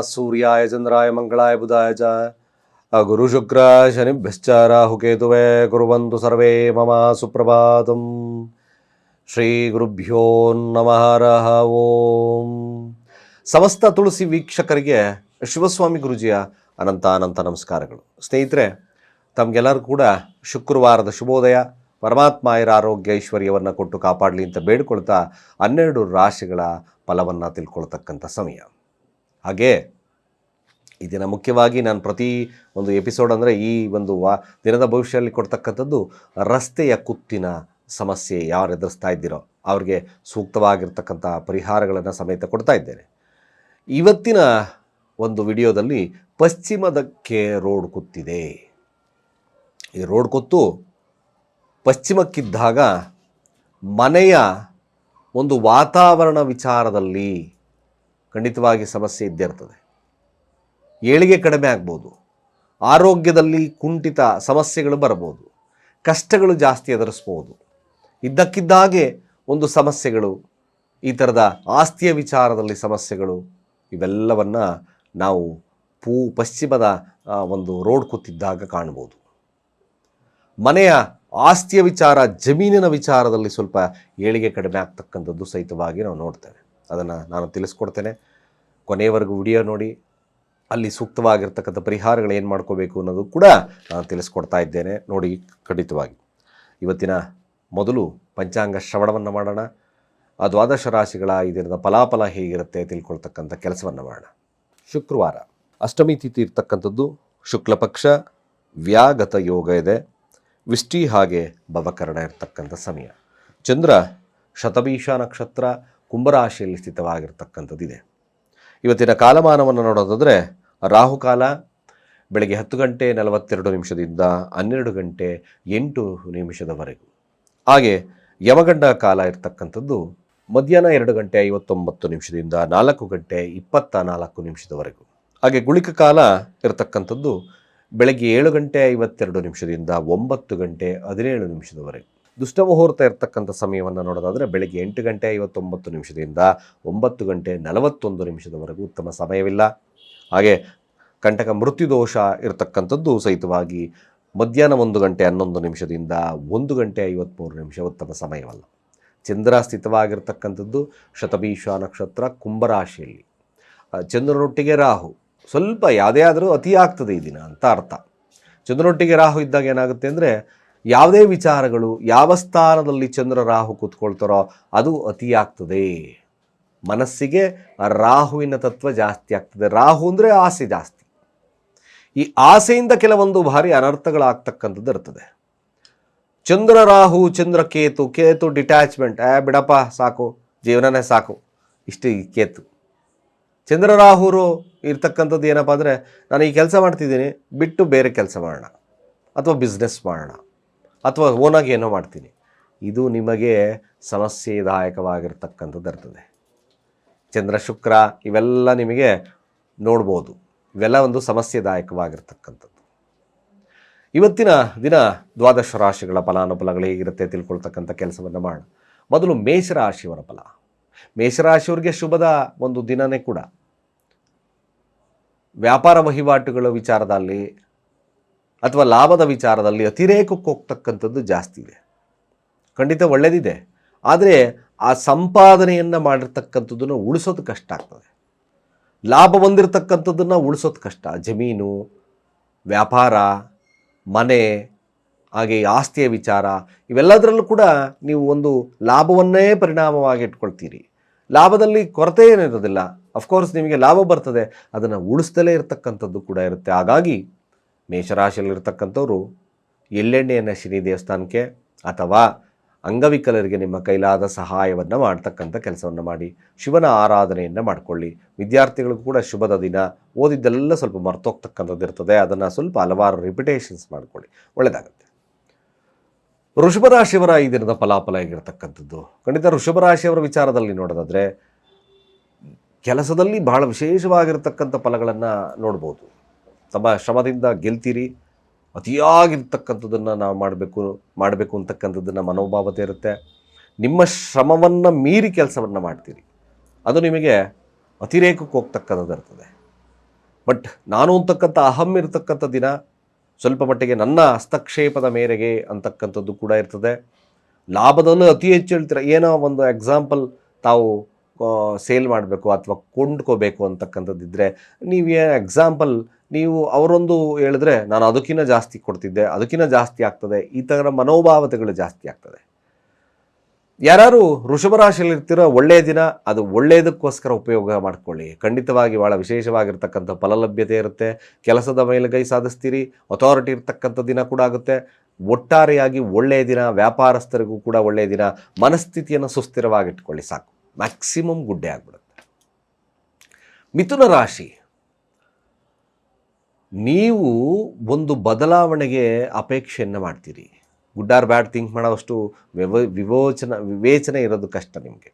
ಸೂರ್ಯಾಯ ಚಂದ್ರಾಯ ಮಂಗಳಾಯ ಬುಧಾಯ ಚ ಗುರು ಶುಕ್ರ ಶನಿಭ್ಯಶ್ಚ ರಾಹುಕೇತುವೆ ಕುರುವಂತು ಸರ್ವೇ ಮಮ ಸುಪ್ರಭಾತಂ ಶ್ರೀ ಗುರುಭ್ಯೋ ನಮಃ ರಹ ಓಂ ಸಮಸ್ತ ತುಳಸಿ ವೀಕ್ಷಕರಿಗೆ ಶಿವಸ್ವಾಮಿ ಗುರುಜಿಯ ಅನಂತ ಅನಂತ ನಮಸ್ಕಾರಗಳು. ಸ್ನೇಹಿತರೆ, ತಮಗೆಲ್ಲರೂ ಕೂಡ ಶುಕ್ರವಾರದ ಶುಭೋದಯ ಪರಮಾತ್ಮ ಇರ ಆರೋಗ್ಯ, ಐಶ್ವರ್ಯವನ್ನು ಕೊಟ್ಟು ಕಾಪಾಡಲಿ ಅಂತ ಬೇಡಿಕೊಳ್ತಾ ಹನ್ನೆರಡು ರಾಶಿಗಳ ಫಲವನ್ನು ತಿಳ್ಕೊಳ್ತಕ್ಕಂಥ ಸಮಯ. ಹಾಗೆ ಈ ದಿನ ಮುಖ್ಯವಾಗಿ ನಾನು ಪ್ರತಿ ಒಂದು ಎಪಿಸೋಡ್ ಅಂದರೆ ಈ ಒಂದು ವಾ ದಿನದ ಭವಿಷ್ಯದಲ್ಲಿ ಕೊಡ್ತಕ್ಕಂಥದ್ದು ರಸ್ತೆಯ ಕುತ್ತಿನ ಸಮಸ್ಯೆ ಯಾರು ಎದುರಿಸ್ತಾ ಇದ್ದೀರೋ ಅವ್ರಿಗೆ ಸೂಕ್ತವಾಗಿರ್ತಕ್ಕಂಥ ಪರಿಹಾರಗಳನ್ನು ಸಮೇತ ಕೊಡ್ತಾ ಇದ್ದೇನೆ. ಇವತ್ತಿನ ಒಂದು ವಿಡಿಯೋದಲ್ಲಿ ಪಶ್ಚಿಮದಕ್ಕೆ ರೋಡ್ ಕುತ್ತಿದೆ. ಈ ರೋಡ್ ಕುತ್ತು ಪಶ್ಚಿಮಕ್ಕಿದ್ದಾಗ ಮನೆಯ ಒಂದು ವಾತಾವರಣ ವಿಚಾರದಲ್ಲಿ ಖಂಡಿತವಾಗಿ ಸಮಸ್ಯೆ ಇದ್ದೇ ಇರ್ತದೆ. ಏಳಿಗೆ ಕಡಿಮೆ ಆಗ್ಬೋದು. ಆರೋಗ್ಯದಲ್ಲಿ ಕುಂಠಿತ ಸಮಸ್ಯೆಗಳು ಬರ್ಬೋದು ಕಷ್ಟಗಳು ಜಾಸ್ತಿ ಎದುರಿಸ್ಬೋದು ಇದ್ದಕ್ಕಿದ್ದಾಗೆ ಒಂದು ಸಮಸ್ಯೆಗಳು, ಈ ಥರದ ಆಸ್ತಿಯ ವಿಚಾರದಲ್ಲಿ ಸಮಸ್ಯೆಗಳು, ಇವೆಲ್ಲವನ್ನು ನಾವು ಪೂ, ಪಶ್ಚಿಮದ ಒಂದು ರೋಡ್ ಕೂತಿದ್ದಾಗ ಕಾಣ್ಬೋದು ಮನೆಯ ಆಸ್ತಿಯ ವಿಚಾರ, ಜಮೀನಿನ ವಿಚಾರದಲ್ಲಿ ಸ್ವಲ್ಪ ಏಳಿಗೆ ಕಡಿಮೆ ಆಗ್ತಕ್ಕಂಥದ್ದು ಸಹಿತವಾಗಿ ನಾವು ನೋಡ್ತೇವೆ. ಅದನ್ನು ನಾನು ತಿಳಿಸ್ಕೊಡ್ತೇನೆ. ಕೊನೆಯವರೆಗೂ ವಿಡಿಯೋ ನೋಡಿ, ಅಲ್ಲಿ ಸೂಕ್ತವಾಗಿರ್ತಕ್ಕಂಥ ಪರಿಹಾರಗಳು ಏನು ಮಾಡ್ಕೋಬೇಕು ಅನ್ನೋದು ಕೂಡ ನಾನು ತಿಳಿಸ್ಕೊಡ್ತಾ ಇದ್ದೇನೆ. ನೋಡಿ, ಖಂಡಿತವಾಗಿ. ಇವತ್ತಿನ ಮೊದಲು ಪಂಚಾಂಗ ಶ್ರವಣವನ್ನು ಮಾಡೋಣ. ಆ ದ್ವಾದಶ ರಾಶಿಗಳ ಈ ದಿನದ ಫಲಾಫಲ ಹೇಗಿರುತ್ತೆ ತಿಳ್ಕೊಳ್ತಕ್ಕಂಥ ಕೆಲಸವನ್ನು ಮಾಡೋಣ. ಶುಕ್ರವಾರ. ಅಷ್ಟಮಿ ತಿಥಿ ಇರ್ತಕ್ಕಂಥದ್ದು ಶುಕ್ಲಪಕ್ಷ ವ್ಯಾಗತ ಯೋಗ ಇದೆ. ವಿಷ್ಟಿ ಹಾಗೆ ಭವಕರಣ ಇರತಕ್ಕಂಥ ಸಮಯ. ಚಂದ್ರ ಶತಭೀಷ ನಕ್ಷತ್ರ ಕುಂಭರಾಶಿಯಲ್ಲಿ ಸ್ಥಿತವಾಗಿರ್ತಕ್ಕಂಥದ್ದಿದೆ ಇವತ್ತಿನ ಕಾಲಮಾನವನ್ನು ನೋಡೋದಾದರೆ ರಾಹುಕಾಲ ಬೆಳಗ್ಗೆ ಹತ್ತು ಗಂಟೆ ನಲವತ್ತೆರಡು ನಿಮಿಷದಿಂದ ಹನ್ನೆರಡು ಗಂಟೆ ಎಂಟು ನಿಮಿಷದವರೆಗೂ. ಹಾಗೆ ಯಮಗಂಡ ಕಾಲ ಇರ್ತಕ್ಕಂಥದ್ದು ಮಧ್ಯಾಹ್ನ ಎರಡು ಗಂಟೆ ಐವತ್ತೊಂಬತ್ತು ನಿಮಿಷದಿಂದ ನಾಲ್ಕು ಗಂಟೆ ಇಪ್ಪತ್ತ ನಾಲ್ಕು ನಿಮಿಷದವರೆಗೂ. ಹಾಗೆ ಗುಳಿಕ ಕಾಲ ಇರತಕ್ಕಂಥದ್ದು ಬೆಳಗ್ಗೆ ಏಳು ಗಂಟೆ ಐವತ್ತೆರಡು ನಿಮಿಷದಿಂದ ಒಂಬತ್ತು ಗಂಟೆ ಹದಿನೇಳು ನಿಮಿಷದವರೆಗೆ. ದುಷ್ಟ ಮುಹೂರ್ತ ಇರತಕ್ಕಂಥ ಸಮಯವನ್ನು ನೋಡೋದಾದರೆ ಬೆಳಗ್ಗೆ ಎಂಟು ಗಂಟೆ ಐವತ್ತೊಂಬತ್ತು ನಿಮಿಷದಿಂದ ಒಂಬತ್ತು ಗಂಟೆ ನಲವತ್ತೊಂದು ನಿಮಿಷದವರೆಗೂ ಉತ್ತಮ ಸಮಯವಿಲ್ಲ. ಹಾಗೆ ಕಂಟಕ ಮೃತ್ಯುದೋಷ ಇರತಕ್ಕಂಥದ್ದು ಸಹಿತವಾಗಿ ಮಧ್ಯಾಹ್ನ ಒಂದು ಗಂಟೆ ಹನ್ನೊಂದು ನಿಮಿಷದಿಂದ ಒಂದು ಗಂಟೆ ಐವತ್ತ್ಮೂರು ನಿಮಿಷ ಉತ್ತಮ ಸಮಯವಲ್ಲ. ಚಂದ್ರ ಸ್ಥಿತವಾಗಿರ್ತಕ್ಕಂಥದ್ದು ಶತಭೀಷ ನಕ್ಷತ್ರ ಕುಂಭರಾಶಿಯಲ್ಲಿ. ಚಂದ್ರನೊಟ್ಟಿಗೆ ರಾಹು, ಸ್ವಲ್ಪ ಯಾವುದೇ ಆದರೂ ಅತಿ ಆಗ್ತದೆ ಈ ದಿನ ಅಂತ ಅರ್ಥ. ಚಂದ್ರನೊಟ್ಟಿಗೆ ರಾಹು ಇದ್ದಾಗ ಏನಾಗುತ್ತೆ ಅಂದರೆ ಯಾವುದೇ ವಿಚಾರಗಳು ಯಾವ ಸ್ಥಾನದಲ್ಲಿ ಚಂದ್ರ ರಾಹು ಕೂತ್ಕೊಳ್ತಾರೋ ಅದು ಅತಿಯಾಗ್ತದೆ. ಮನಸ್ಸಿಗೆ ರಾಹುವಿನ ತತ್ವ ಜಾಸ್ತಿ ಆಗ್ತದೆ. ರಾಹು ಅಂದರೆ ಆಸೆ ಜಾಸ್ತಿ. ಈ ಆಸೆಯಿಂದ ಕೆಲವೊಂದು ಭಾರಿ ಅನರ್ಥಗಳಾಗ್ತಕ್ಕಂಥದ್ದು ಇರ್ತದೆ. ಚಂದ್ರ ರಾಹು, ಚಂದ್ರ ಕೇತು ಕೇತು ಡಿಟ್ಯಾಚ್ಮೆಂಟ್ ಆ ಬಿಡಪ್ಪ, ಸಾಕು. ಜೀವನನೇ ಸಾಕು. ಇಷ್ಟು ಈ ಕೇತು. ಚಂದ್ರ ರಾಹುರು ಇರ್ತಕ್ಕಂಥದ್ದು ಏನಪ್ಪ ಅಂದರೆ, ನಾನು ಈ ಕೆಲಸ ಮಾಡ್ತಿದ್ದೀನಿ, ಬಿಟ್ಟು ಬೇರೆ ಕೆಲಸ ಮಾಡೋಣ. ಅಥವಾ ಬಿಸ್ನೆಸ್ ಮಾಡೋಣ. ಅಥವಾ ಓನಾಗಿ ಏನೋ ಮಾಡ್ತೀನಿ. ಇದು ನಿಮಗೆ ಸಮಸ್ಯೆದಾಯಕವಾಗಿರ್ತಕ್ಕಂಥದ್ದು ಇರ್ತದೆ. ಚಂದ್ರ, ಶುಕ್ರ ಇವೆಲ್ಲ ನಿಮಗೆ ನೋಡ್ಬೋದು. ಇವೆಲ್ಲ ಒಂದು ಸಮಸ್ಯೆದಾಯಕವಾಗಿರ್ತಕ್ಕಂಥದ್ದು. ಇವತ್ತಿನ ದಿನ ದ್ವಾದಶ ರಾಶಿಗಳ ಫಲಾನುಫಲಗಳು ಹೇಗಿರುತ್ತೆ ತಿಳ್ಕೊಳ್ತಕ್ಕಂಥ ಕೆಲಸವನ್ನು ಮಾಡಿ. ಮೊದಲು ಮೇಷರಾಶಿಯವರ ಫಲ. ಮೇಷರಾಶಿಯವರಿಗೆ ಶುಭದ ಒಂದು ದಿನನೇ ಕೂಡ. ವ್ಯಾಪಾರ ವಹಿವಾಟುಗಳ ವಿಚಾರದಲ್ಲಿ ಅಥವಾ ಲಾಭದ ವಿಚಾರದಲ್ಲಿ ಅತಿರೇಕಕ್ಕೆ ಹೋಗ್ತಕ್ಕಂಥದ್ದು ಜಾಸ್ತಿ ಇದೆ. ಖಂಡಿತ ಒಳ್ಳೆಯದಿದೆ ಆದರೆ ಆ ಸಂಪಾದನೆಯನ್ನು ಮಾಡಿರ್ತಕ್ಕಂಥದ್ದನ್ನು ಉಳಿಸೋದು ಕಷ್ಟ ಆಗ್ತದೆ. ಲಾಭ ಬಂದಿರತಕ್ಕಂಥದ್ದನ್ನು ಉಳಿಸೋದು ಕಷ್ಟ. ಜಮೀನು, ವ್ಯಾಪಾರ, ಮನೆ, ಹಾಗೆ ಆಸ್ತಿಯ ವಿಚಾರ, ಇವೆಲ್ಲದರಲ್ಲೂ ಕೂಡ ನೀವು ಒಂದು ಲಾಭವನ್ನೇ ಪರಿಣಾಮವಾಗಿ ಇಟ್ಕೊಳ್ತೀರಿ. ಲಾಭದಲ್ಲಿ ಕೊರತೆ ಏನಿರೋದಿಲ್ಲ. ಅಫ್ಕೋರ್ಸ್ ನಿಮಗೆ ಲಾಭ ಬರ್ತದೆ. ಅದನ್ನು ಉಳಿಸ್ದಲೇ ಇರತಕ್ಕಂಥದ್ದು ಕೂಡ ಇರುತ್ತೆ. ಹಾಗಾಗಿ ಮೇಷರಾಶಿಯಲ್ಲಿರ್ತಕ್ಕಂಥವ್ರು ಎಲ್ಲೆಣ್ಣೆಯನ್ನು ಶನಿ ದೇವಸ್ಥಾನಕ್ಕೆ ಅಥವಾ ಅಂಗವಿಕಲರಿಗೆ ನಿಮ್ಮ ಕೈಲಾದ ಸಹಾಯವನ್ನು ಮಾಡ್ತಕ್ಕಂಥ ಕೆಲಸವನ್ನು ಮಾಡಿ, ಶಿವನ ಆರಾಧನೆಯನ್ನು ಮಾಡಿಕೊಳ್ಳಿ. ವಿದ್ಯಾರ್ಥಿಗಳಿಗೂ ಕೂಡ ಶುಭದ ದಿನ. ಓದಿದ್ದೆಲ್ಲ ಸ್ವಲ್ಪ ಮರ್ತೋಗ್ತಕ್ಕಂಥದ್ದು ಇರ್ತದೆ. ಅದನ್ನು ಸ್ವಲ್ಪ ಹಲವಾರು ರಿಪಿಟೇಷನ್ಸ್ ಮಾಡಿಕೊಳ್ಳಿ. ಒಳ್ಳೆಯದಾಗುತ್ತೆ ಋಷಭರಾಶಿಯವರ ಈ ದಿನದ ಫಲಾಫಲ ಆಗಿರ್ತಕ್ಕಂಥದ್ದು ಖಂಡಿತ ಋಷಭರಾಶಿಯವರ ವಿಚಾರದಲ್ಲಿ ನೋಡೋದಾದರೆ, ಕೆಲಸದಲ್ಲಿ ಬಹಳ ವಿಶೇಷವಾಗಿರ್ತಕ್ಕಂಥ ಫಲಗಳನ್ನು ನೋಡ್ಬೋದು. ತಮ್ಮ ಶ್ರಮದಿಂದ ಗೆಲ್ತೀರಿ. ಅತಿಯಾಗಿರ್ತಕ್ಕಂಥದ್ದನ್ನು ನಾವು ಮಾಡಬೇಕು ಮಾಡಬೇಕು ಅಂತಕ್ಕಂಥದ್ದನ್ನು ಮನೋಭಾವತೆ ಇರುತ್ತೆ ನಿಮ್ಮ ಶ್ರಮವನ್ನು ಮೀರಿ ಕೆಲಸವನ್ನು ಮಾಡ್ತೀರಿ. ಅದು ನಿಮಗೆ ಅತಿರೇಕಕ್ಕೆ ಹೋಗ್ತಕ್ಕಂಥದ್ದು ಇರ್ತದೆ. ಬಟ್ ನಾನು ಅಂತಕ್ಕಂಥ ಅಹಂ ಇರತಕ್ಕಂಥ ದಿನ ಸ್ವಲ್ಪ ಮಟ್ಟಿಗೆ ನನ್ನ ಹಸ್ತಕ್ಷೇಪದ ಮೇರೆಗೆ ಅಂತಕ್ಕಂಥದ್ದು ಕೂಡ ಇರ್ತದೆ. ಲಾಭದಲ್ಲೂ ಅತಿ ಹೆಚ್ಚು ಹೇಳ್ತೀರ? ಏನೋ ಒಂದು ಎಕ್ಸಾಂಪಲ್ ತಾವು ಸೇಲ್ ಮಾಡಬೇಕು ಅಥವಾ ಕೊಂಡ್ಕೋಬೇಕು ಅಂತಕ್ಕಂಥದ್ದಿದ್ರೆ ನೀವು ಎಕ್ಸಾಂಪಲ್ ನೀವು ಅವರೊಂದು ಹೇಳಿದ್ರೆ, ನಾನು ಅದಕ್ಕಿಂತ ಜಾಸ್ತಿ ಕೊಡ್ತಿದ್ದೆ ಅದಕ್ಕಿಂತ ಜಾಸ್ತಿ ಆಗ್ತದೆ, ಈ ಥರ ಮನೋಭಾವತೆಗಳು ಜಾಸ್ತಿ ಆಗ್ತದೆ. ಯಾರು ವೃಷಭ ರಾಶಿಯಲ್ಲಿ ಇರ್ತೀರೋ ಒಳ್ಳೆಯ ದಿನ, ಅದು ಒಳ್ಳೆಯದಕ್ಕೋಸ್ಕರ ಉಪಯೋಗ ಮಾಡ್ಕೊಳ್ಳಿ. ಖಂಡಿತವಾಗಿ ಭಾಳ ವಿಶೇಷವಾಗಿರ್ತಕ್ಕಂಥ ಫಲಲಭ್ಯತೆ ಇರುತ್ತೆ. ಕೆಲಸದ ಮೇಲುಗೈ ಸಾಧಿಸ್ತೀರಿ ಅಥಾರಿಟಿ ಇರ್ತಕ್ಕಂಥ ದಿನ ಕೂಡ ಆಗುತ್ತೆ. ಒಟ್ಟಾರೆಯಾಗಿ ಒಳ್ಳೆಯ ದಿನ, ವ್ಯಾಪಾರಸ್ಥರಿಗೂ ಕೂಡ ಒಳ್ಳೆಯ ದಿನ, ಮನಸ್ಥಿತಿಯನ್ನು ಸುಸ್ಥಿರವಾಗಿಟ್ಕೊಳ್ಳಿ ಸಾಕು. ಮ್ಯಾಕ್ಸಿಮಮ್ ಗುಡ್ಡೆ ಆಗ್ಬಿಡುತ್ತೆ. ಮಿಥುನ ರಾಶಿ, ನೀವು ಒಂದು ಬದಲಾವಣೆಗೆ ಅಪೇಕ್ಷೆಯನ್ನು ಮಾಡ್ತೀರಿ. ಗುಡ್ ಆರ್ ಬ್ಯಾಡ್ ಥಿಂಕ್ ಮಾಡೋವಷ್ಟು ವ್ಯವ ವಿವೋಚನ, ವಿವೇಚನೆ ಇರೋದು ಕಷ್ಟ ನಿಮಗೆ.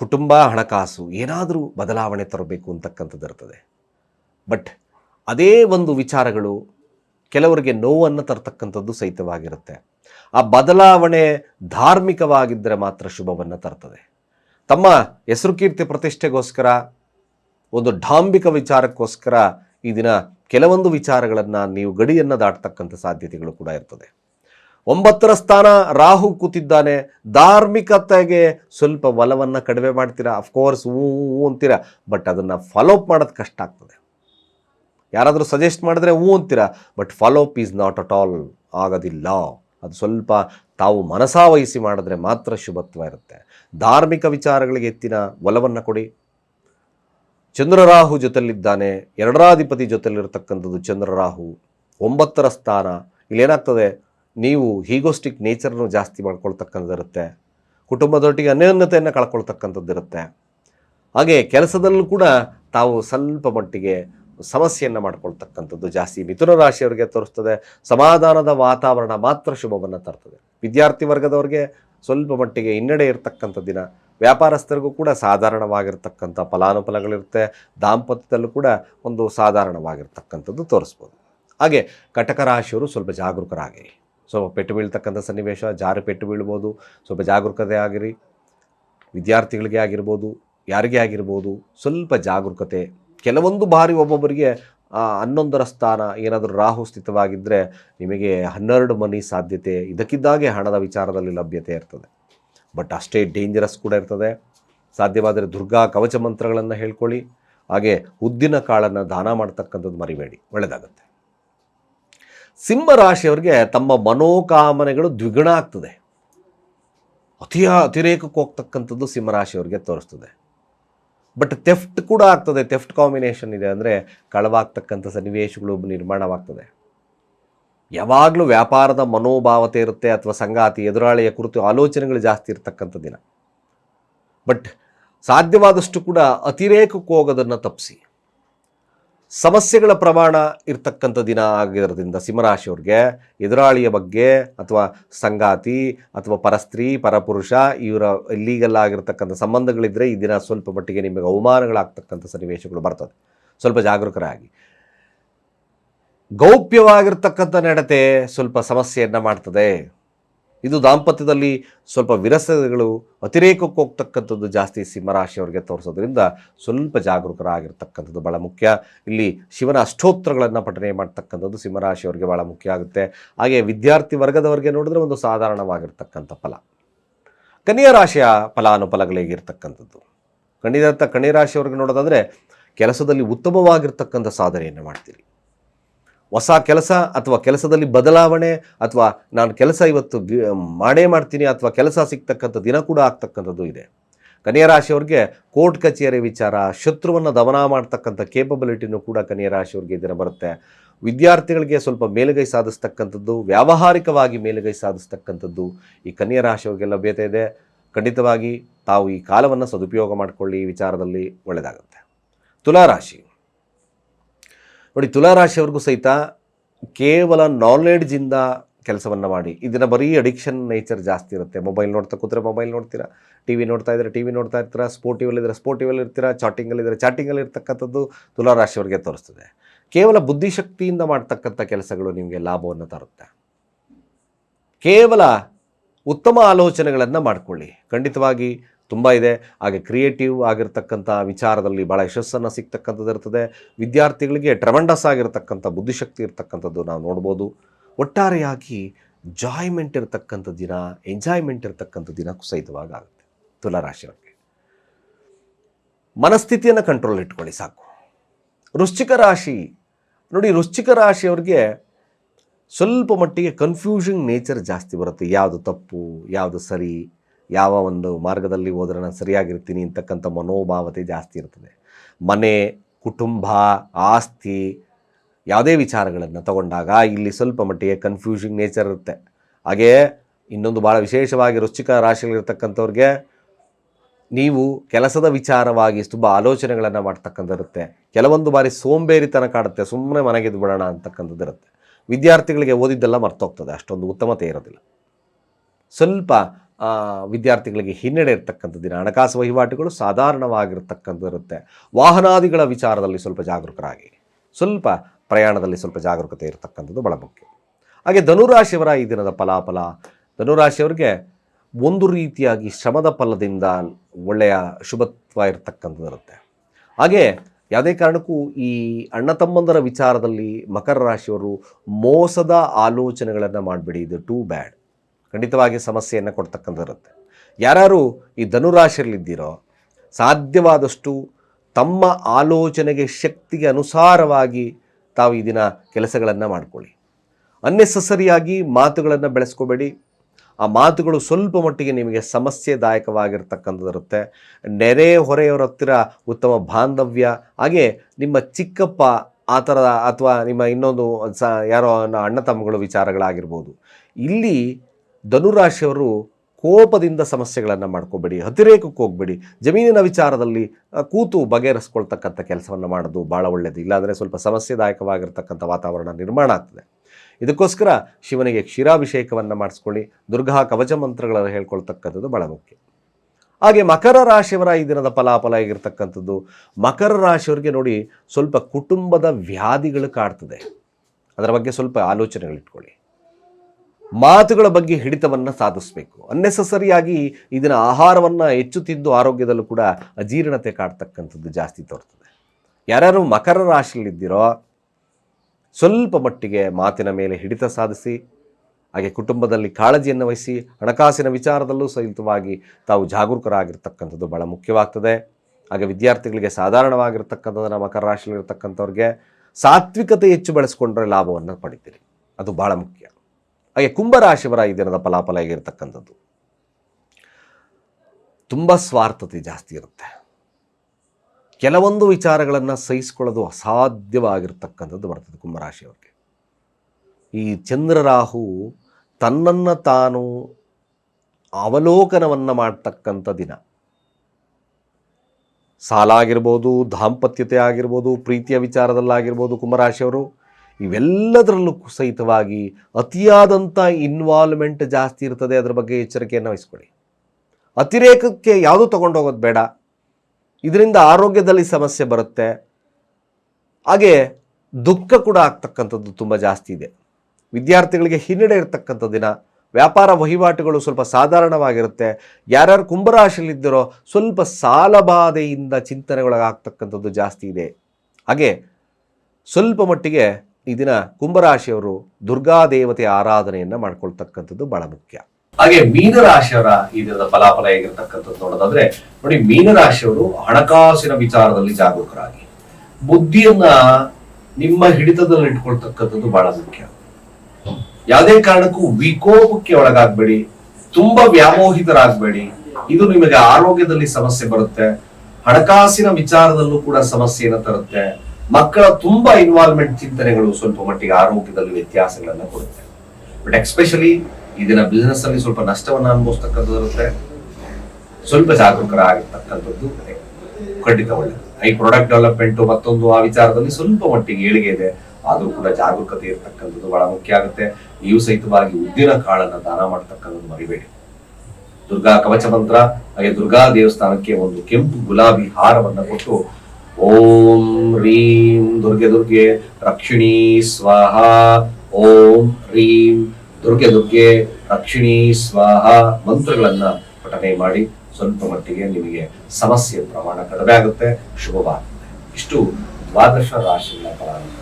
ಕುಟುಂಬ ಹಣಕಾಸು, ಏನಾದರೂ ಬದಲಾವಣೆ ತರಬೇಕು ಅಂತಕ್ಕಂಥದ್ದು ಇರ್ತದೆ. ಬಟ್ ಅದೇ ಒಂದು ವಿಚಾರಗಳು ಕೆಲವರಿಗೆ ನೋವನ್ನು ತರ್ತಕ್ಕಂಥದ್ದು ಸಹಿತವಾಗಿರುತ್ತೆ. ಆ ಬದಲಾವಣೆ ಧಾರ್ಮಿಕವಾಗಿದ್ದರೆ ಮಾತ್ರ ಶುಭವನ್ನು ತರ್ತದೆ. ತಮ್ಮ ಹೆಸರು ಕೀರ್ತಿ ಪ್ರತಿಷ್ಠೆಗೋಸ್ಕರ, ಒಂದು ಡಾಂಬಿಕ ವಿಚಾರಕ್ಕೋಸ್ಕರ ಈ ದಿನ ಕೆಲವೊಂದು ವಿಚಾರಗಳನ್ನು ನೀವು ಗಡಿಯನ್ನು ದಾಟತಕ್ಕಂಥ ಸಾಧ್ಯತೆಗಳು ಕೂಡ ಇರ್ತದೆ. ಒಂಬತ್ತರ ಸ್ಥಾನ ರಾಹು ಕೂತಿದ್ದಾನೆ. ಧಾರ್ಮಿಕತೆಗೆ ಸ್ವಲ್ಪ ಒಲವನ್ನು ಕಡಿಮೆ ಮಾಡ್ತೀರಾ? ಅಫ್ಕೋರ್ಸ್ ಹೂ ಹೂ ಅಂತೀರಾ? ಬಟ್ ಅದನ್ನು ಫಾಲೋಅಪ್ ಮಾಡೋದು ಕಷ್ಟ ಆಗ್ತದೆ. ಯಾರಾದರೂ ಸಜೆಸ್ಟ್ ಮಾಡಿದ್ರೆ ಹೂ ಅಂತೀರಾ? But follow up is not at all ಆಗೋದಿಲ್ಲ. ಅದು ಸ್ವಲ್ಪ ತಾವು ಮನಸಾವಹಿಸಿ ಮಾಡಿದ್ರೆ ಮಾತ್ರ ಶುಭತ್ವ ಇರುತ್ತೆ. ಧಾರ್ಮಿಕ ವಿಚಾರಗಳಿಗೆ ಎತ್ತಿನ ಒಲವನ್ನು ಕೊಡಿ. ಚಂದ್ರರಾಹು ಜೊತೆಲಿದ್ದಾನೆ ಎರಡರಾಧಿಪತಿ ಜೊತೆಲಿರ್ತಕ್ಕಂಥದ್ದು ಚಂದ್ರರಾಹು. ಒಂಬತ್ತರ ಸ್ಥಾನ. ಇಲ್ಲೇನಾಗ್ತದೆ? ನೀವು ಹೀಗೋಸ್ಟಿಕ್ ನೇಚರನ್ನು ಜಾಸ್ತಿ ಮಾಡ್ಕೊಳ್ತಕ್ಕಂಥದ್ದಿರುತ್ತೆ. ಕುಟುಂಬದೊಟ್ಟಿಗೆ ಅನ್ಯೋನ್ಯತೆಯನ್ನು ಕಳ್ಕೊಳ್ತಕ್ಕಂಥದ್ದು ಇರುತ್ತೆ ಹಾಗೆ ಕೆಲಸದಲ್ಲೂ ಕೂಡ ತಾವು ಸ್ವಲ್ಪ ಮಟ್ಟಿಗೆ ಸಮಸ್ಯೆಯನ್ನು ಮಾಡ್ಕೊಳ್ತಕ್ಕಂಥದ್ದು ಜಾಸ್ತಿ ಮಿಥುನ ರಾಶಿಯವರಿಗೆ ತೋರಿಸ್ತದೆ. ಸಮಾಧಾನದ ವಾತಾವರಣ ಮಾತ್ರ ಶುಭವನ್ನು ತರ್ತದೆ. ವಿದ್ಯಾರ್ಥಿ ವರ್ಗದವರಿಗೆ ಸ್ವಲ್ಪ ಮಟ್ಟಿಗೆ ಹಿನ್ನಡೆ ಇರತಕ್ಕಂಥ ದಿನ. ವ್ಯಾಪಾರಸ್ಥರಿಗೂ ಕೂಡ ಸಾಧಾರಣವಾಗಿರ್ತಕ್ಕಂಥ ಫಲಾನುಫಲಗಳಿರುತ್ತೆ. ದಾಂಪತ್ಯದಲ್ಲೂ ಕೂಡ ಒಂದು ಸಾಧಾರಣವಾಗಿರ್ತಕ್ಕಂಥದ್ದು ತೋರಿಸ್ಬೋದು. ಹಾಗೆ ಕಟಕ ರಾಶಿಯವರು ಸ್ವಲ್ಪ ಜಾಗರೂಕರಾಗಿ ಸ್ವಲ್ಪ ಪೆಟ್ಟು ಬೀಳ್ತಕ್ಕಂಥ ಸನ್ನಿವೇಶ, ಜಾರು ಪೆಟ್ಟು ಬೀಳ್ಬೋದು. ಸ್ವಲ್ಪ ಜಾಗರೂಕತೆ ಆಗಿರಿ. ವಿದ್ಯಾರ್ಥಿಗಳಿಗೆ ಆಗಿರ್ಬೋದು, ಯಾರಿಗೆ ಆಗಿರ್ಬೋದು, ಸ್ವಲ್ಪ ಜಾಗರೂಕತೆ ಕೆಲವೊಂದು ಬಾರಿ ಒಬ್ಬೊಬ್ಬರಿಗೆ ಹನ್ನೊಂದರ ಸ್ಥಾನ ಏನಾದರೂ ರಾಹು ಸ್ಥಿತವಾಗಿದ್ದರೆ ನಿಮಗೆ ಹನ್ನೆರಡು ಮನಿ ಸಾಧ್ಯತೆ, ಇದಕ್ಕಿದ್ದಾಗೆ ಹಣದ ವಿಚಾರದಲ್ಲಿ ಲಭ್ಯತೆ ಇರ್ತದೆ. ಬಟ್ ಅಷ್ಟೇ ಡೇಂಜರಸ್ ಕೂಡ ಇರ್ತದೆ. ಸಾಧ್ಯವಾದರೆ ದುರ್ಗಾ ಕವಚ ಮಂತ್ರಗಳನ್ನು ಹೇಳ್ಕೊಳ್ಳಿ. ಹಾಗೆ ಉದ್ದಿನ ಕಾಳನ್ನು ದಾನ ಮಾಡ್ತಕ್ಕಂಥದ್ದು ಮರಿಬೇಡಿ. ಒಳ್ಳೆಯದಾಗುತ್ತೆ ಸಿಂಹರಾಶಿಯವರಿಗೆ ತಮ್ಮ ಮನೋಕಾಮನೆಗಳು ದ್ವಿಗುಣ ಆಗ್ತದೆ. ಅತಿಯ, ಅತಿರೇಕಕ್ಕೆ ಹೋಗ್ತಕ್ಕಂಥದ್ದು ಸಿಂಹರಾಶಿಯವರಿಗೆ ತೋರಿಸ್ತದೆ. ಬಟ್ ತೆಫ್ಟ್ ಕೂಡ ಆಗ್ತದೆ. ತೆಫ್ಟ್ ಕಾಂಬಿನೇಷನ್ ಇದೆ. ಅಂದರೆ ಕಳವಾಗ್ತಕ್ಕಂಥ ಸನ್ನಿವೇಶಗಳು ನಿರ್ಮಾಣವಾಗ್ತದೆ. ಯಾವಾಗಲೂ ವ್ಯಾಪಾರದ ಮನೋಭಾವತೆ ಇರುತ್ತೆ ಅಥವಾ ಸಂಗಾತಿ, ಎದುರಾಳಿಯ ಕುರಿತು ಆಲೋಚನೆಗಳು ಜಾಸ್ತಿ ಇರತಕ್ಕಂಥ ದಿನ. ಬಟ್ ಸಾಧ್ಯವಾದಷ್ಟು ಕೂಡ ಅತಿರೇಕಕ್ಕೆ ಹೋಗೋದನ್ನು ತಪ್ಪಿಸಿ. ಸಮಸ್ಯೆಗಳ ಪ್ರಮಾಣ ಇರ್ತಕ್ಕಂಥ ದಿನ ಆಗಿರೋದ್ರಿಂದ ಸಿಂಹರಾಶಿಯವ್ರಿಗೆ ಎದುರಾಳಿಯ ಬಗ್ಗೆ ಅಥವಾ ಸಂಗಾತಿ ಅಥವಾ ಪರಸ್ತ್ರೀ, ಪರಪುರುಷ, ಇವರ ಲೀಗಲ್ ಆಗಿರ್ತಕ್ಕಂಥ ಸಂಬಂಧಗಳಿದ್ದರೆ ಈ ದಿನ ಸ್ವಲ್ಪ ಮಟ್ಟಿಗೆ ನಿಮಗೆ ಅವಮಾನಗಳಾಗ್ತಕ್ಕಂಥ ಸನ್ನಿವೇಶಗಳು ಬರ್ತದೆ. ಸ್ವಲ್ಪ ಜಾಗರೂಕರಾಗಿ. ಗೌಪ್ಯವಾಗಿರ್ತಕ್ಕಂಥ ನಡತೆ ಸ್ವಲ್ಪ ಸಮಸ್ಯೆಯನ್ನು ಮಾಡ್ತದೆ. ಇದು ದಾಂಪತ್ಯದಲ್ಲಿ ಸ್ವಲ್ಪ ವಿರಸಗಳು ಅತಿರೇಕಕ್ಕೆ ಹೋಗ್ತಕ್ಕಂಥದ್ದು ಜಾಸ್ತಿ ಸಿಂಹರಾಶಿಯವರಿಗೆ ತೋರಿಸೋದ್ರಿಂದ ಸ್ವಲ್ಪ ಜಾಗರೂಕರಾಗಿರ್ತಕ್ಕಂಥದ್ದು ಭಾಳ ಮುಖ್ಯ. ಇಲ್ಲಿ ಶಿವನ ಅಷ್ಟೋತ್ರಗಳನ್ನು ಪಠನೆ ಮಾಡ್ತಕ್ಕಂಥದ್ದು ಸಿಂಹರಾಶಿಯವರಿಗೆ ಭಾಳ ಮುಖ್ಯ ಆಗುತ್ತೆ. ಹಾಗೆ ವಿದ್ಯಾರ್ಥಿ ವರ್ಗದವರಿಗೆ ನೋಡಿದ್ರೆ ಒಂದು ಸಾಧಾರಣವಾಗಿರ್ತಕ್ಕಂಥ ಫಲ. ಕನ್ಯಾ ರಾಶಿಯ ಫಲಾನುಫಲಗಳೇಗಿರ್ತಕ್ಕಂಥದ್ದು ಖಂಡಿತ ಕನ್ಯಾ ನೋಡೋದಾದರೆ ಕೆಲಸದಲ್ಲಿ ಉತ್ತಮವಾಗಿರ್ತಕ್ಕಂಥ ಸಾಧನೆಯನ್ನು ಮಾಡ್ತೀರಿ. ಹೊಸ ಕೆಲಸ ಅಥವಾ ಕೆಲಸದಲ್ಲಿ ಬದಲಾವಣೆ ಅಥವಾ ನಾನು ಕೆಲಸ ಇವತ್ತು ಮಾಡೇ ಮಾಡ್ತೀನಿ ಅಥವಾ ಕೆಲಸ ಸಿಗ್ತಕ್ಕಂಥ ದಿನ ಕೂಡ ಆಗ್ತಕ್ಕಂಥದ್ದು ಇದೆ. ಕನ್ಯಾ ರಾಶಿಯವ್ರಿಗೆ ಕೋರ್ಟ್ ಕಚೇರಿ ವಿಚಾರ, ಶತ್ರುವನ್ನು ದಮನ ಮಾಡ್ತಕ್ಕಂಥ ಕೇಪಬಿಲಿಟಿನೂ ಕೂಡ ಕನ್ಯಾ ರಾಶಿಯವ್ರಿಗೆ ಈ ದಿನ ಬರುತ್ತೆ. ವಿದ್ಯಾರ್ಥಿಗಳಿಗೆ ಸ್ವಲ್ಪ ಮೇಲುಗೈ ಸಾಧಿಸ್ತಕ್ಕಂಥದ್ದು, ವ್ಯಾವಹಾರಿಕವಾಗಿ ಮೇಲುಗೈ ಸಾಧಿಸ್ತಕ್ಕಂಥದ್ದು ಈ ಕನ್ಯಾ ರಾಶಿಯವ್ರಿಗೆ ಲಭ್ಯತೆ ಇದೆ. ಖಂಡಿತವಾಗಿ ತಾವು ಈ ಕಾಲವನ್ನು ಸದುಪಯೋಗ ಮಾಡಿಕೊಳ್ಳಿ, ಈ ವಿಚಾರದಲ್ಲಿ ಒಳ್ಳೆಯದಾಗುತ್ತೆ ತುಲಾರಾಶಿ ನೋಡಿ, ತುಲಾರಾಶಿಯವ್ರಿಗೂ ಸಹಿತ ಕೇವಲ ನಾಲೆಡ್ಜಿಂದ ಕೆಲಸವನ್ನು ಮಾಡಿ. ಇದನ್ನು ಬರೀ ಅಡಿಕ್ಷನ್ ನೇಚರ್ ಜಾಸ್ತಿ ಇರುತ್ತೆ. ಮೊಬೈಲ್ ನೋಡ್ತಾ ಕೂತ್ರೆ ಮೊಬೈಲ್ ನೋಡ್ತೀರಾ ಟಿ ವಿ ನೋಡ್ತಾ ಇದ್ರೆ ಟಿ ವಿ ನೋಡ್ತಾ ಇರ್ತೀರಾ ಸ್ಪೋರ್ಟಿವಲ್ಲಿದ್ದರೆ ಸ್ಪೋರ್ಟಿವಲ್ಲಿ ಇರ್ತೀರಾ ಚಾಟಿಂಗಲ್ಲಿದ್ದರೆ ಚಾಟಿಂಗಲ್ಲಿ ಇರ್ತಕ್ಕಂಥದ್ದು ತುಲಾರಾಶಿಯವರಿಗೆ ತೋರಿಸ್ತದೆ. ಕೇವಲ ಬುದ್ಧಿಶಕ್ತಿಯಿಂದ ಮಾಡ್ತಕ್ಕಂಥ ಕೆಲಸಗಳು ನಿಮಗೆ ಲಾಭವನ್ನು ತರುತ್ತೆ. ಕೇವಲ ಉತ್ತಮ ಆಲೋಚನೆಗಳನ್ನು ಮಾಡಿಕೊಳ್ಳಿ. ಖಂಡಿತವಾಗಿ ತುಂಬ ಇದೆ. ಹಾಗೆ ಕ್ರಿಯೇಟಿವ್ ಆಗಿರ್ತಕ್ಕಂಥ ವಿಚಾರದಲ್ಲಿ ಭಾಳ ಯಶಸ್ಸನ್ನು ಸಿಗ್ತಕ್ಕಂಥದ್ದು ಇರ್ತದೆ. ವಿದ್ಯಾರ್ಥಿಗಳಿಗೆ ಟ್ರಮಂಡಸ್ ಆಗಿರತಕ್ಕಂಥ ಬುದ್ಧಿಶಕ್ತಿ ಇರ್ತಕ್ಕಂಥದ್ದು ನಾವು ನೋಡ್ಬೋದು. ಒಟ್ಟಾರೆಯಾಗಿ ಜಾಯ್ಮೆಂಟ್ ಇರತಕ್ಕಂಥ ದಿನ ಎಂಜಾಯ್ಮೆಂಟ್ ಇರತಕ್ಕಂಥ ದಿನಕ್ಕೂ ಸಹಿತವಾಗಿ ಆಗುತ್ತೆ ತುಲಾರಾಶಿಯವರಿಗೆ. ಮನಸ್ಥಿತಿಯನ್ನು ಕಂಟ್ರೋಲ್ ಇಟ್ಕೊಳ್ಳಿ ಸಾಕು. ವೃಶ್ಚಿಕ ರಾಶಿ, ನೋಡಿ ವೃಶ್ಚಿಕ ರಾಶಿಯವ್ರಿಗೆ ಸ್ವಲ್ಪ ಮಟ್ಟಿಗೆ ಕನ್ಫ್ಯೂಷನ್ ನೇಚರ್ ಜಾಸ್ತಿ ಬರುತ್ತೆ. ಯಾವುದು ತಪ್ಪು, ಯಾವುದು ಸರಿ ಯಾವ ಒಂದು ಮಾರ್ಗದಲ್ಲಿ ಹೋದ್ರೆ ನಾನು ಸರಿಯಾಗಿರ್ತೀನಿ ಅಂತಕ್ಕಂಥ ಮನೋಭಾವತೆ ಜಾಸ್ತಿ ಇರ್ತದೆ. ಮನೆ, ಕುಟುಂಬ, ಆಸ್ತಿ, ಯಾವುದೇ ವಿಚಾರಗಳನ್ನು ತಗೊಂಡಾಗ ಇಲ್ಲಿ ಸ್ವಲ್ಪ ಮಟ್ಟಿಗೆ ಕನ್ಫ್ಯೂಷನ್ ನೇಚರ್ ಇರುತ್ತೆ. ಹಾಗೇ ಇನ್ನೊಂದು ಭಾಳ ವಿಶೇಷವಾಗಿ ವೃಶ್ಚಿಕ ರಾಶಿಯಲ್ಲಿರ್ತಕ್ಕಂಥವ್ರಿಗೆ ನೀವು ಕೆಲಸದ ವಿಚಾರವಾಗಿ ತುಂಬ ಆಲೋಚನೆಗಳನ್ನು ಮಾಡ್ತಕ್ಕಂಥದ್ದಿರುತ್ತೆ. ಕೆಲವೊಂದು ಬಾರಿ ಸೋಂಬೇರಿತನ ಕಾಡುತ್ತೆ ಸುಮ್ಮನೆ ಮನೆಗೆದ್ದು ಬಿಡೋಣ ಅಂತಕ್ಕಂಥದ್ದು ಇರುತ್ತೆ ವಿದ್ಯಾರ್ಥಿಗಳಿಗೆ ಓದಿದ್ದೆಲ್ಲ ಮರ್ತೋಗ್ತದೆ, ಅಷ್ಟೊಂದು ಉತ್ತಮತೆ ಇರೋದಿಲ್ಲ. ಸ್ವಲ್ಪ ವಿದ್ಯಾರ್ಥಿಗಳಿಗೆ ಹಿನ್ನಡೆ ಇರ್ತಕ್ಕಂಥ ದಿನ. ಹಣಕಾಸು ವಹಿವಾಟುಗಳು ಸಾಧಾರಣವಾಗಿರ್ತಕ್ಕಂಥದ್ದು ಇರುತ್ತೆ. ವಾಹನಾದಿಗಳ ವಿಚಾರದಲ್ಲಿ ಸ್ವಲ್ಪ ಜಾಗರೂಕರಾಗಿ. ಸ್ವಲ್ಪ ಪ್ರಯಾಣದಲ್ಲಿ ಸ್ವಲ್ಪ ಜಾಗರೂಕತೆ ಇರತಕ್ಕಂಥದ್ದು ಬಹಳ ಮುಖ್ಯ. ಹಾಗೆ ಧನುರಾಶಿಯವರ ಈ ದಿನದ ಫಲಾಫಲ, ಧನುರಾಶಿಯವರಿಗೆ ಒಂದು ರೀತಿಯಾಗಿ ಶ್ರಮದ ಫಲದಿಂದ ಒಳ್ಳೆಯ ಶುಭತ್ವ ಇರತಕ್ಕಂಥದ್ದು ಇರುತ್ತೆ. ಹಾಗೆ ಯಾವುದೇ ಕಾರಣಕ್ಕೂ ಈ ಅಣ್ಣ ತಮ್ಮಂದರ ವಿಚಾರದಲ್ಲಿ ಮಕರ ರಾಶಿಯವರು ಮೋಸದ ಆಲೋಚನೆಗಳನ್ನು ಮಾಡಬೇಡಿ. ಇದು ಟೂ ಬ್ಯಾಡ್ ಖಂಡಿತವಾಗಿ ಸಮಸ್ಯೆಯನ್ನು ಕೊಡ್ತಕ್ಕಂಥದ್ದಿರುತ್ತೆ. ಯಾರ್ಯಾರು ಈ ಧನುರಾಶಿಯಲ್ಲಿದ್ದೀರೋ, ಸಾಧ್ಯವಾದಷ್ಟು ತಮ್ಮ ಆಲೋಚನೆಗೆ ಶಕ್ತಿಗೆ ಅನುಸಾರವಾಗಿ ತಾವು ಈ ದಿನ ಕೆಲಸಗಳನ್ನು ಮಾಡಿಕೊಳ್ಳಿ. ಅನ್ನೆಸಸರಿಯಾಗಿ ಮಾತುಗಳನ್ನು ಬೆಳೆಸ್ಕೋಬೇಡಿ. ಆ ಮಾತುಗಳು ಸ್ವಲ್ಪ ಮಟ್ಟಿಗೆ ನಿಮಗೆ ಸಮಸ್ಯೆದಾಯಕವಾಗಿರ್ತಕ್ಕಂಥದ್ದಿರುತ್ತೆ. ನೆರೆ ಹೊರೆಯವರ ಹತ್ತಿರ ಉತ್ತಮ ಬಾಂಧವ್ಯ, ಹಾಗೆ ನಿಮ್ಮ ಚಿಕ್ಕಪ್ಪ ಆ ಥರದ ಅಥವಾ ನಿಮ್ಮ ಇನ್ನೊಂದು ಸ ಯಾರೋ ಅಣ್ಣ ತಮ್ಮಗಳು ವಿಚಾರಗಳಾಗಿರ್ಬೋದು. ಇಲ್ಲಿ ಧನುರಾಶಿಯವರು ಕೋಪದಿಂದ ಸಮಸ್ಯೆಗಳನ್ನು ಮಾಡ್ಕೋಬೇಡಿ ಅತಿರೇಕಕ್ಕೆ ಹೋಗಬೇಡಿ, ಜಮೀನಿನ ವಿಚಾರದಲ್ಲಿ ಕೂತು ಬಗೆಹರಿಸ್ಕೊಳ್ತಕ್ಕಂಥ ಕೆಲಸವನ್ನು ಮಾಡೋದು ಭಾಳ ಒಳ್ಳೆಯದು ಇಲ್ಲಾಂದರೆ ಸ್ವಲ್ಪ ಸಮಸ್ಯೆದಾಯಕವಾಗಿರ್ತಕ್ಕಂಥ ವಾತಾವರಣ ನಿರ್ಮಾಣ ಆಗ್ತದೆ. ಇದಕ್ಕೋಸ್ಕರ ಶಿವನಿಗೆ ಕ್ಷೀರಾಭಿಷೇಕವನ್ನು ಮಾಡಿಸ್ಕೊಳ್ಳಿ, ದುರ್ಗಾ ಕವಚ ಮಂತ್ರಗಳನ್ನು ಹೇಳ್ಕೊಳ್ತಕ್ಕಂಥದ್ದು ಭಾಳ ಮುಖ್ಯ. ಹಾಗೆ ಮಕರ ರಾಶಿಯವರ ಈ ದಿನದ ಫಲಾಫಲ ಆಗಿರ್ತಕ್ಕಂಥದ್ದು ಮಕರ ರಾಶಿಯವರಿಗೆ ನೋಡಿ ಸ್ವಲ್ಪ ಕುಟುಂಬದ ವ್ಯಾಧಿಗಳು ಕಾಡ್ತದೆ. ಅದರ ಬಗ್ಗೆ ಸ್ವಲ್ಪ ಆಲೋಚನೆಗಳಿಟ್ಕೊಳ್ಳಿ. ಮಾತುಗಳ ಬಗ್ಗೆ ಹಿಡಿತವನ್ನು ಸಾಧಿಸಬೇಕು. ಅನ್ನೆಸಸರಿಯಾಗಿ ಇದನ್ನ ಆಹಾರವನ್ನು ಹೆಚ್ಚು ತಿದ್ದು ಆರೋಗ್ಯದಲ್ಲೂ ಕೂಡ ಅಜೀರ್ಣತೆ ಕಾಡ್ತಕ್ಕಂಥದ್ದು ಜಾಸ್ತಿ ತೋರ್ತದೆ. ಯಾರ್ಯಾರು ಮಕರ ರಾಶಿಯಲ್ಲಿದ್ದೀರೋ, ಸ್ವಲ್ಪ ಮಟ್ಟಿಗೆ ಮಾತಿನ ಮೇಲೆ ಹಿಡಿತ ಸಾಧಿಸಿ, ಹಾಗೆ ಕುಟುಂಬದಲ್ಲಿ ಕಾಳಜಿಯನ್ನು ವಹಿಸಿ, ಹಣಕಾಸಿನ ವಿಚಾರದಲ್ಲೂ ಸಹಿತವಾಗಿ ತಾವು ಜಾಗರೂಕರಾಗಿರ್ತಕ್ಕಂಥದ್ದು ಭಾಳ ಮುಖ್ಯವಾಗ್ತದೆ. ಹಾಗೆ ವಿದ್ಯಾರ್ಥಿಗಳಿಗೆ ಸಾಧಾರಣವಾಗಿರ್ತಕ್ಕಂಥದ್ದನ್ನು ಮಕರ ರಾಶಿಯಲ್ಲಿರ್ತಕ್ಕಂಥವ್ರಿಗೆ ಸಾತ್ವಿಕತೆ ಹೆಚ್ಚು ಬೆಳೆಸ್ಕೊಂಡ್ರೆ ಲಾಭವನ್ನು ಪಡಿತೀರಿ. ಅದು ಭಾಳ ಮುಖ್ಯ. ಹಾಗೆ ಕುಂಭರಾಶಿಯವರ ಈ ದಿನದ ಫಲಾಫಲ ಆಗಿರ್ತಕ್ಕಂಥದ್ದು ತುಂಬ ಸ್ವಾರ್ಥತೆ ಜಾಸ್ತಿ ಇರುತ್ತೆ. ಕೆಲವೊಂದು ವಿಚಾರಗಳನ್ನು ಸಹಿಸ್ಕೊಳ್ಳೋದು ಅಸಾಧ್ಯವಾಗಿರ್ತಕ್ಕಂಥದ್ದು ಬರ್ತದೆ ಕುಂಭರಾಶಿಯವರಿಗೆ. ಈ ಚಂದ್ರರಾಹು ತನ್ನನ್ನು ತಾನು ಅವಲೋಕನವನ್ನು ಮಾಡ್ತಕ್ಕಂಥ ದಿನ. ಸಾಲ ಆಗಿರ್ಬೋದು ದಾಂಪತ್ಯತೆ ಆಗಿರ್ಬೋದು, ಪ್ರೀತಿಯ ವಿಚಾರದಲ್ಲಾಗಿರ್ಬೋದು ಕುಂಭರಾಶಿಯವರು ಇವೆಲ್ಲದರಲ್ಲೂ ಸಹಿತವಾಗಿ ಅತಿಯಾದಂಥ ಇನ್ವಾಲ್ವ್ಮೆಂಟ್ ಜಾಸ್ತಿ ಇರ್ತದೆ ಅದರ ಬಗ್ಗೆ ಎಚ್ಚರಿಕೆಯನ್ನು ವಹಿಸ್ಕೊಳ್ಳಿ. ಅತಿರೇಕಕ್ಕೆ ಯಾವುದು ತೊಗೊಂಡೋಗೋದು ಬೇಡ. ಇದರಿಂದ ಆರೋಗ್ಯದಲ್ಲಿ ಸಮಸ್ಯೆ ಬರುತ್ತೆ. ಹಾಗೆ ದುಃಖ ಕೂಡ ಆಗ್ತಕ್ಕಂಥದ್ದು ತುಂಬ ಜಾಸ್ತಿ ಇದೆ. ವಿದ್ಯಾರ್ಥಿಗಳಿಗೆ ಹಿನ್ನಡೆ ಇರತಕ್ಕಂಥ ದಿನ, ವ್ಯಾಪಾರ ವಹಿವಾಟುಗಳು ಸ್ವಲ್ಪ ಸಾಧಾರಣವಾಗಿರುತ್ತೆ. ಯಾರ್ಯಾರು ಕುಂಭರಾಶಿಯಲ್ಲಿದ್ದರೋ ಸ್ವಲ್ಪ ಸಾಲಬಾಧೆಯಿಂದ ಚಿಂತನೆಗೊಳಗಾಗ್ತಕ್ಕಂಥದ್ದು ಜಾಸ್ತಿ ಇದೆ. ಹಾಗೆ ಸ್ವಲ್ಪ ಮಟ್ಟಿಗೆ ಈ ದಿನ ಕುಂಭರಾಶಿಯವರು ದುರ್ಗಾ ದೇವತೆಯ ಆರಾಧನೆಯನ್ನ ಮಾಡ್ಕೊಳ್ತಕ್ಕಂಥದ್ದು ಬಹಳ ಮುಖ್ಯ. ಹಾಗೆ ಮೀನರಾಶಿಯವರ ಈ ದಿನದ ಫಲಾಫಲ ಹೇಗಿರ್ತಕ್ಕಂಥದ್ದು ನೋಡೋದಾದ್ರೆ, ನೋಡಿ ಮೀನರಾಶಿಯವರು ಹಣಕಾಸಿನ ವಿಚಾರದಲ್ಲಿ ಜಾಗರೂಕರಾಗಿ. ಬುದ್ಧಿಯನ್ನ ನಿಮ್ಮ ಹಿಡಿತದಲ್ಲಿ ಇಟ್ಕೊಳ್ತಕ್ಕಂಥದ್ದು ಬಹಳ ಮುಖ್ಯ. ಯಾವುದೇ ಕಾರಣಕ್ಕೂ ವಿಕೋಪಕ್ಕೆ ಒಳಗಾಗಬೇಡಿ, ತುಂಬಾ ವ್ಯಾಮೋಹಿತರಾಗಬೇಡಿ. ಇದು ನಿಮಗೆ ಆರೋಗ್ಯದಲ್ಲಿ ಸಮಸ್ಯೆ ಬರುತ್ತೆ, ಹಣಕಾಸಿನ ವಿಚಾರದಲ್ಲೂ ಕೂಡ ಸಮಸ್ಯೆಯನ್ನು ತರುತ್ತೆ. ಮಕ್ಕಳ ತುಂಬಾ ಇನ್ವಾಲ್ವ್ಮೆಂಟ್ ಚಿಂತನೆಗಳು ಸ್ವಲ್ಪ ಮಟ್ಟಿಗೆ ಆರೋಗ್ಯದಲ್ಲಿ ವ್ಯತ್ಯಾಸಗಳನ್ನ ಕೊಡುತ್ತೆ. ಬಟ್ ಎಸ್ಪೆಷಲಿ ಇದನ್ನ ಬಿಸ್ನೆಸ್ ಅಲ್ಲಿ ಸ್ವಲ್ಪ ನಷ್ಟವನ್ನ ಅನುಭವಿಸ್ತಕ್ಕಂಥದ್ದು ಸ್ವಲ್ಪ ಸ್ವಲ್ಪ ಜಾಗರೂಕರಾಗಿರ್ತಕ್ಕಂಥದ್ದು ಖಂಡಿತ ಒಳ್ಳೆಯದು. ಐ ಪ್ರಾಡಕ್ಟ್ ಡೆವಲಪ್ಮೆಂಟ್ ಮತ್ತೊಂದು ಆ ವಿಚಾರದಲ್ಲಿ ಸ್ವಲ್ಪ ಮಟ್ಟಿಗೆ ಏಳಿಗೆ ಇದೆ. ಆದ್ರೂ ಕೂಡ ಜಾಗರೂಕತೆ ಇರ್ತಕ್ಕಂಥದ್ದು ಬಹಳ ಮುಖ್ಯ ಆಗುತ್ತೆ. ನೀವು ಸಹಿತವಾಗಿ ಉದ್ದಿನ ಕಾಳನ್ನ ದಾನ ಮಾಡ್ತಕ್ಕಂಥದ್ದು ಮರಿಬೇಡಿ. ದುರ್ಗಾ ಕವಚ ಮಂತ್ರ ಹಾಗೆ ದುರ್ಗಾ ದೇವಸ್ಥಾನಕ್ಕೆ ಒಂದು ಕೆಂಪು ಗುಲಾಬಿ ಹಾರವನ್ನ ಕೊಟ್ಟು ಓಂ ರೀಂ ದುರ್ಗೆ ದುರ್ಗೆ ರಕ್ಷಿಣಿ ಸ್ವಾಹ. ಓಂ ರೀಂ ದುರ್ಗೆ ದುರ್ಗೆ ರಕ್ಷಿಣಿ ಸ್ವಾಹ. ಮಂತ್ರಗಳನ್ನ ಪಠನೆ ಮಾಡಿ ಸ್ವಲ್ಪ ಮಟ್ಟಿಗೆ ನಿಮಗೆ ಸಮಸ್ಯೆ ಪ್ರಮಾಣ ಕಡಿಮೆ ಆಗುತ್ತೆ ಶುಭವಾಗುತ್ತೆ ಇಷ್ಟು ದ್ವಾದಶ ರಾಶಿಗಳ ಫಲಾನುಭವ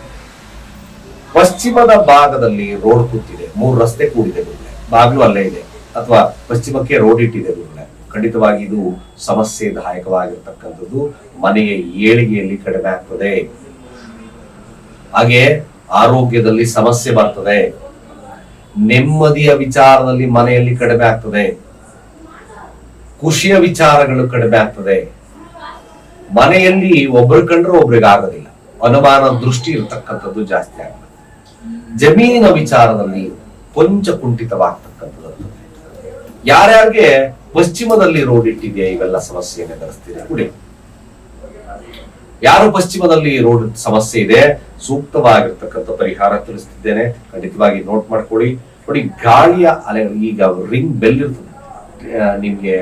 ಪಶ್ಚಿಮದ ಭಾಗದಲ್ಲಿ ರೋಡ್ ಕೂತಿದೆ. ಮೂರು ರಸ್ತೆ ಕೂಡಿದೆ ಗುರುಗಳೇ. ಬಾಗಿಲು ಅಲ್ಲೇ ಇದೆ. ಅಥವಾ ಪಶ್ಚಿಮಕ್ಕೆ ರೋಡ್ ಇಟ್ಟಿದೆ ಖಂಡಿತವಾಗಿ ಇದು ಸಮಸ್ಯೆದಾಯಕವಾಗಿರ್ತಕ್ಕಂಥದ್ದು ಮನೆಯ ಏಳಿಗೆಯಲ್ಲಿ ಕಡಿಮೆ ಆಗ್ತದೆ. ಹಾಗೆ ಆರೋಗ್ಯದಲ್ಲಿ ಸಮಸ್ಯೆ ಬರ್ತದೆ. ನೆಮ್ಮದಿಯ ವಿಚಾರದಲ್ಲಿ ಮನೆಯಲ್ಲಿ ಕಡಿಮೆ ಆಗ್ತದೆ. ಖುಷಿಯ ವಿಚಾರಗಳು ಕಡಿಮೆ ಆಗ್ತದೆ. ಮನೆಯಲ್ಲಿ ಒಬ್ರು ಕಂಡ್ರೆ ಒಬ್ರಿಗೆ ಆಗೋದಿಲ್ಲ. ಅನುಮಾನ ದೃಷ್ಟಿ ಇರತಕ್ಕಂಥದ್ದು ಜಾಸ್ತಿ ಆಗ್ತದೆ. ಜಮೀನಿನ ವಿಚಾರದಲ್ಲಿ ಕೊಂಚ ಕುಂಠಿತವಾಗ್ತಕ್ಕಂಥದ್ದು ಯಾರ್ಯಾರಿಗೆ ಪಶ್ಚಿಮದಲ್ಲಿ ರೋಡ್ ಇಟ್ಟಿದೆಯಾ? ಇವೆಲ್ಲ ಸಮಸ್ಯೆಯನ್ನು ಎದುರಿಸ್ತೀರಾ ಕುಡಿ ಯಾರು ಪಶ್ಚಿಮದಲ್ಲಿ ರೋಡ್ ಸಮಸ್ಯೆ ಇದೆ? ಸೂಕ್ತವಾಗಿರ್ತಕ್ಕಂಥ ಪರಿಹಾರ ತಿಳಿಸ್ತಿದ್ದೇನೆ. ಖಂಡಿತವಾಗಿ ನೋಟ್ ಮಾಡ್ಕೊಳ್ಳಿ. ನೋಡಿ, ಗಾಳಿಯ ಅಲೆ, ಈಗ ರಿಂಗ್ ಬೆಲ್ ಇರ್ತದೆ. ನಿಮ್ಗೆ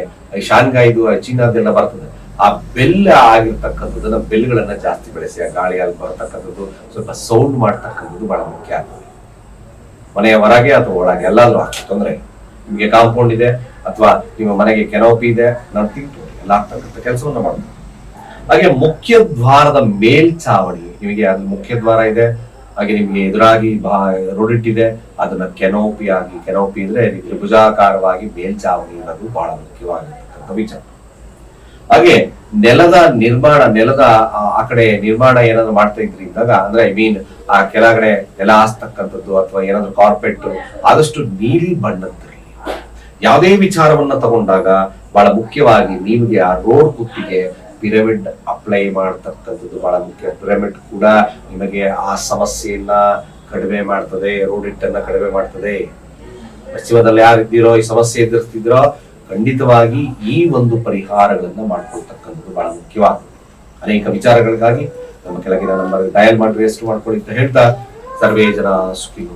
ಶಾನ್ಗಾಯ್ದು ಚೀನಾದೆಲ್ಲ ಬರ್ತದೆ. ಆ ಬೆಲ್ ಆಗಿರ್ತಕ್ಕಂಥದ್ದನ್ನ ಬೆಲ್ಗಳನ್ನ ಜಾಸ್ತಿ ಬೆಳೆಸಿ, ಆ ಗಾಳಿಯಲ್ಲಿ ಬರ್ತಕ್ಕಂಥದ್ದು ಸ್ವಲ್ಪ ಸೌಂಡ್ ಮಾಡ್ತಕ್ಕಂಥದ್ದು ಬಹಳ ಮುಖ್ಯ ಆಗ್ತದೆ. ಮನೆಯ ಹೊರಗೆ ಅಥವಾ ಒಳಗೆ, ಎಲ್ಲಾದ್ರೂ ಆಗ್ತದೆ, ತೊಂದರೆ. ನಿಮ್ಗೆ ಕಾಂಪೌಂಡ್ ಇದೆ. ಅಥವಾ ನಿಮ್ಮ ಮನೆಗೆ ಕೆನೋಪಿ ಇದೆ ನಾನು ತಿಂತು ಎಲ್ಲ ಆಗ್ತಕ್ಕಂಥ ಕೆಲಸವನ್ನ ಮಾಡ್ತಾರೆ ಹಾಗೆ ಮುಖ್ಯ ದ್ವಾರದ ಮೇಲ್ಚಾವಣಿ, ನಿಮಗೆ ಅದ್ರ ಮುಖ್ಯ ದ್ವಾರ ಇದೆ, ಹಾಗೆ ನಿಮಗೆ ಎದುರಾಗಿ ಬಾ ರೋಡ್ ಇಟ್ಟಿದೆ ಅದನ್ನ ಕೆನೋಪಿ ಆಗಿ, ಕೆನೋಪಿ ಅಂದ್ರೆ ತ್ರಿಭುಜಾಕಾರವಾಗಿ ಮೇಲ್ಚಾವಣಿ ಅನ್ನೋದು ಬಹಳ ಮುಖ್ಯವಾಗಿರ್ತಕ್ಕಂಥ ವಿಚಾರ. ಹಾಗೆ ನೆಲದ ನಿರ್ಮಾಣ, ನೆಲದ ಆ- ಕಡೆ ನಿರ್ಮಾಣ ಏನಾದ್ರು ಮಾಡ್ತಾ ಇದ್ರಿ ಇದ್ದಾಗ ಅಂದ್ರೆ ಐ ಮೀನ್ ಆ ಕೆಳಗಡೆ ನೆಲ ಹಾಸ್ತಕ್ಕಂಥದ್ದು ಅಥವಾ ಏನಾದ್ರು ಕಾರ್ಪೆಟ್ ಆದಷ್ಟು ನೀಲಿ ಬಣ್ಣದ್ದಿರಲಿ ಯಾವುದೇ ವಿಚಾರವನ್ನ ತಗೊಂಡಾಗ ಬಹಳ ಮುಖ್ಯವಾಗಿ ನಿಮಗೆ ಆ ರೋಡ್ ಕುತ್ತಿಗೆ ಪಿರಮಿಡ್ ಅಪ್ಲೈ ಮಾಡ್ತಕ್ಕಂಥದ್ದು ಬಹಳ ಮುಖ್ಯ. ಪಿರಮಿಡ್ ಕೂಡ ನಿಮಗೆ ಆ ಸಮಸ್ಯೆಯನ್ನ ಕಡಿಮೆ ಮಾಡ್ತದೆ ರೋಡ್ ಇಟ್ಟನ್ನ ಕಡಿಮೆ ಮಾಡ್ತದೆ. ಪಶ್ಚಿಮದಲ್ಲಿ ಯಾರಿದ್ದೀರೋ ಈ ಸಮಸ್ಯೆ ಎದುರಿಸ್ತಿದ್ರೋ, ಖಂಡಿತವಾಗಿ ಈ ಒಂದು ಪರಿಹಾರಗಳನ್ನ ಮಾಡ್ಕೊಳ್ತಕ್ಕಂಥದ್ದು ಬಹಳ ಮುಖ್ಯವಾದ ಅನೇಕ ವಿಚಾರಗಳಿಗಾಗಿ ನಮ್ಮ ಕೆಳಗಿನ ನಂಬರ್ ಡಯಲ್ ಮಾಡಿ ರೆಸ್ಟ್ ಮಾಡ್ಕೊಳ್ಳಿ ಅಂತ ಹೇಳ್ತಾ, ಸರ್ವೇ ಜನ ಸುಖಿನೋ.